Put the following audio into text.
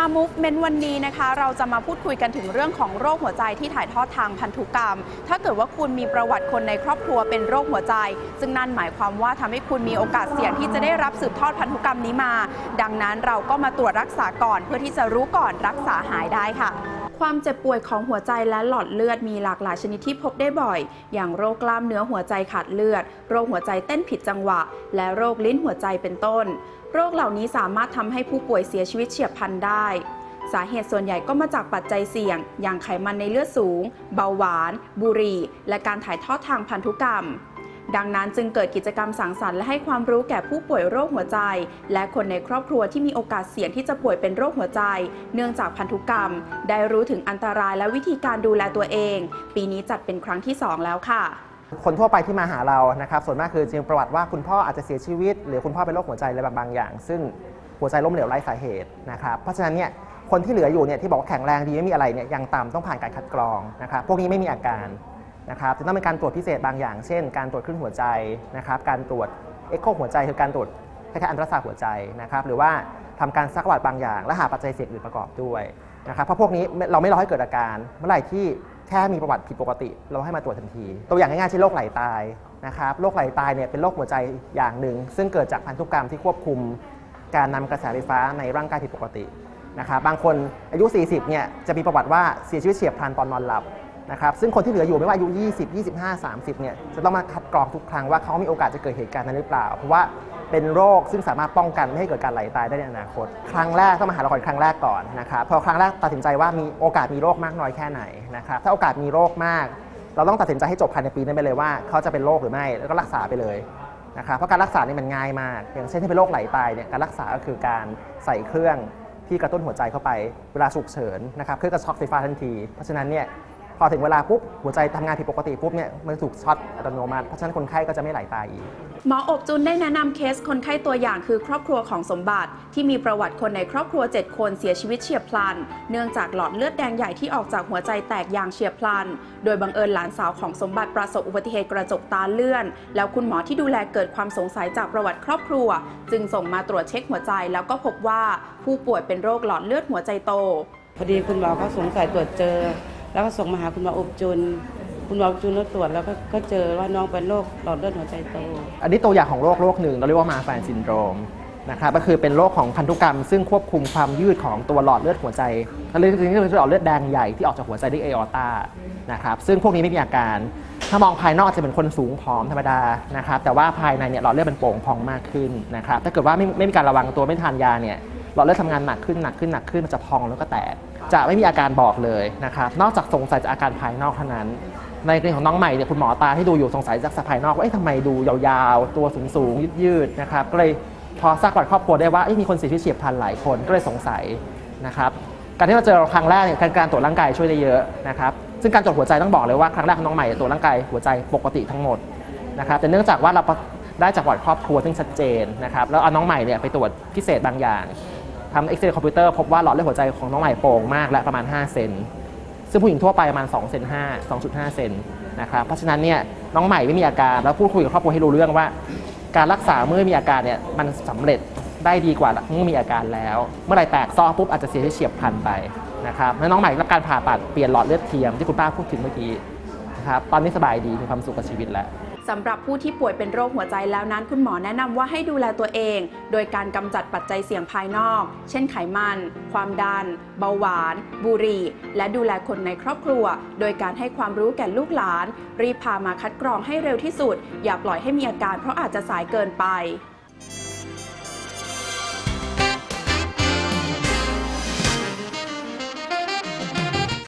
มา Movement วันนี้นะคะ เราจะมาพูดคุยกันถึงเรื่องของโรคหัวใจที่ถ่ายทอดทางพันธุกรรม ถ้าเกิดว่าคุณมีประวัติคนในครอบครัวเป็นโรคหัวใจ ซึ่งนั่นหมายความว่าทำให้คุณมีโอกาสเสี่ยงที่จะได้รับสืบทอดพันธุกรรมนี้มา ดังนั้นเราก็มาตรวจรักษาก่อน เพื่อที่จะรู้ก่อนรักษาหายได้ค่ะ ความเจ็บป่วยของหัวใจและหลอดเลือดมีหลากหลายชนิดที่พบได้บ่อย อย่างโรคกล้ามเนื้อหัวใจขาดเลือด โรคหัวใจเต้นผิดจังหวะ และโรคลิ้นหัวใจเป็นต้น โรคเหล่านี้สามารถทำให้ผู้ป่วยเสียชีวิตเฉียบพลันได้ สาเหตุส่วนใหญ่ก็มาจากปัจจัยเสี่ยง อย่างไขมันในเลือดสูง เบาหวาน บุหรี่ และการถ่ายทอดทางพันธุกรรม ดังนั้นจึงเกิดกิจกรรมสังสรรค์และให้ความรู้แก่ผู้ป่วยโรคหัวใจ และคนในครอบครัวที่มีโอกาสเสี่ยงที่จะป่วยเป็นโรคหัวใจ เนื่องจากพันธุกรรม ได้รู้ถึงอันตรายและวิธีการดูแลตัวเอง ปีนี้จัดเป็นครั้งที่ 2 แล้วค่ะคนทั่วไปที่มาหาเรานะครับส่วนมากคือจริงประวัติว่าคุณพ่ออาจจะเสียชีวิต หรือคุณพ่อเป็นโรคหัวใจอะไรบางอย่าง ซึ่งหัวใจล้มเหลวไร้สาเหตุนะครับเพราะฉะนั้นเนี่ยคนที่เหลืออยู่เนี่ยที่บอกว่าแข็งแรงดีไม่มีอะไรเนี่ยยังต่ำต้องผ่านการคัดกรองนะครับพวกนี้ไม่มีอาการ นะครับจะต้องเป็นการตรวจพิเศษบางอย่าง เช่น การตรวจคลื่นหัวใจนะครับการตรวจเอ็กโคหัวใจคือการตรวจคล้ายๆอันตราซาวด์หัวใจนะครับหรือว่าทำการซักประวัติบางอย่าง และหาปัจจัยเสี่ยงอื่นประกอบด้วยนะครับเพราะพวกนี้เราไม่รอให้เกิดอาการ เมื่อไหร่ที่แค่มีประวัติผิดปกติ เราให้มาตรวจทันที ตัวอย่างง่ายๆเช่นโรคไหลตายนะครับโรคไหลตายเนี่ยเป็นโรคหัวใจอย่างหนึ่ง ซึ่งเกิดจากพันธุกรรมที่ควบคุม การนำกระแสไฟฟ้าในร่างกายผิดปกตินะครับบางคนอายุ 40เนี่ยจะมีประวัติว่าเสียชีวิตเฉียบพลันตอนนอนหลับ นะครับซึ่งคนที่เหลืออยู่ไม่ว่าอายุ 20 25 30 เนี่ยจะต้องมาคัดกรองทุกครั้งว่าเขามีโอกาสจะเกิดเหตุการณ์นั้นหรือเปล่า เพราะว่าเป็นโรคซึ่งสามารถป้องกันไม่ให้เกิดการไหลตายได้ในอนาคต ครั้งแรกต้องมาหาเราก่อนครั้งแรกก่อนนะครับพอครั้งแรกตัดสินใจว่ามีโอกาสมีโรคมากน้อยแค่ไหนนะครับถ้าโอกาสมีโรคมาก เราต้องตัดสินใจให้จบภายในปีนั้นไปเลยว่าเขาจะเป็นโรคหรือไม่แล้วก็รักษาไปเลยนะครับเพราะการรักษานี่มันง่ายมาก อย่างเช่นที่เป็นโรคไหลตายเนี่ยการรักษาก็คือการใส่เครื่องที่กระตุ้นหัวใจเข้าไปเวลาฉุกเฉินนะครับเครื่องกระช็อกไฟฟ้าทันที เพราะฉะนั้นเนี่ย พอถึงเวลาปุ๊บหัวใจทำงานผิดปกติปุ๊บเนี่ยมันถูกช็อตอัตโนมัติเพราะฉะนั้นคนไข้ก็จะไม่ไหลตายอีกหมออบจุนได้แนะนำเคสคนไข้ตัวอย่างคือครอบครัวของสมบัติ ที่มีประวัติคนในครอบครัว 7 คนเสียชีวิตเฉียบพลัน เนื่องจากหลอดเลือดแดงใหญ่ที่ออกจากหัวใจแตกอย่างเฉียบพลัน โดยบังเอิญหลานสาวของสมบัติประสบอุบัติเหตุกระจกตาเลื่อน แล้วคุณหมอที่ดูแลเกิดความสงสัยจากประวัติครอบครัว จึงส่งมาตรวจเช็คหัวใจแล้วก็พบว่าผู้ป่วยเป็นโรคหลอดเลือดหัวใจโตพอดีคุณหมอเขาสงสัยตรวจเจอ แล้วก็ส่งมาหาคุณหมออบจุน คุณหมออบจุนแล้วตรวจแล้วก็ก็เจอว่าน้องเป็นโรคหลอดเลือดหัวใจโต อันนี้ตัวอย่างของโรคโรคหนึ่งเราเรียกว่ามาแฟนซินโดรมนะครับก็คือเป็นโรคของพันธุกรรม ซึ่งควบคุมความยืดของตัวหลอดเลือดหัวใจนั่นคือคือหลอดเลือดแดงใหญ่ที่ออกจากหัวใจด้วยเอออตานะครับซึ่งพวกนี้ไม่มีอาการ ถ้ามองภายนอกจะเป็นคนสูงผอมธรรมดานะครับแต่ว่าภายในเนี่ยหลอดเลือดมันโป่งพองมากขึ้นนะครับถ้าเกิดว่าไม่ไม่มีการระวังตัวไม่ทานยาเนี่ย หลอดเลือดทำงานหนักขึ้นหนักขึ้นหนักขึ้นมันจะพองแล้วก็แตก จะไม่มีอาการบอกเลยนะครับนอกจากสงสัยจากอาการภายนอกเท่านั้น ในกรณีของน้องใหม่เนี่ยคุณหมอตาที่ดูอยู่สงสัยจากสภายนอกว่าเอ๊ะทำไมดูยาวๆ ตัวสูงๆยืดๆนะครับก็เลยพอทราบประวัติครอบครัวได้ว่าเอ๊ะมีคนเสียชีวิตเฉียบพลันหลายคนก็เลยสงสัยนะครับการที่เราเจอเราครั้งแรกเนี่ยการตรวจร่างกายช่วยได้เยอะนะครับซึ่งการตรวจหัวใจต้องบอกเลยว่าครั้งแรกของน้องใหม่ตรวจร่างกายหัวใจปกติทั้งหมดนะครับแต่เนื่องจากว่าเราได้จากประวัติครอบครัวซึ่งชัดเจนนะครับแล้วเอาน้องใหม่เนี่ยไปตรวจพิเศษบางอย่าง ทำเอ็กซเรย์คอมพิวเตอร์พบว่าหลอดเลือดหัวใจของน้องใหม่โป่งมากและประมาณ 5 เซนซึ่งผู้หญิงทั่วไปประมาณ2เซน5 2.5 เซนนะครับเพราะฉะนั้นเนี่ยน้องใหม่ไม่มีอาการแล้วพูดคุยกับครอบครัวให้รู้เรื่องว่า การรักษาเมื่อมีอาการเนี่ยมันสำเร็จได้ดีกว่าเมื่อมีอาการแล้ว เมื่อไหร่แตกซ้อปุ๊บอาจจะเสียชีวิตเฉียบพลันไปนะครับแล้วน้องใหม่รับการผ่าตัดเปลี่ยนหลอดเลือดเทียมที่คุณป้าพูดถึงเมื่อกี้นะครับตอนนี้สบายดีมีความสุขกับชีวิตแล้ว สำหรับผู้ที่ป่วยเป็นโรคหัวใจแล้วนั้น คุณหมอแนะนำว่าให้ดูแลตัวเอง โดยการกำจัดปัจจัยเสี่ยงภายนอก เช่นไขมัน ความดัน เบาหวาน บุหรี่ และดูแลคนในครอบครัว โดยการให้ความรู้แก่ลูกหลาน รีบพามาคัดกรองให้เร็วที่สุด อย่าปล่อยให้มีอาการเพราะอาจจะสายเกินไป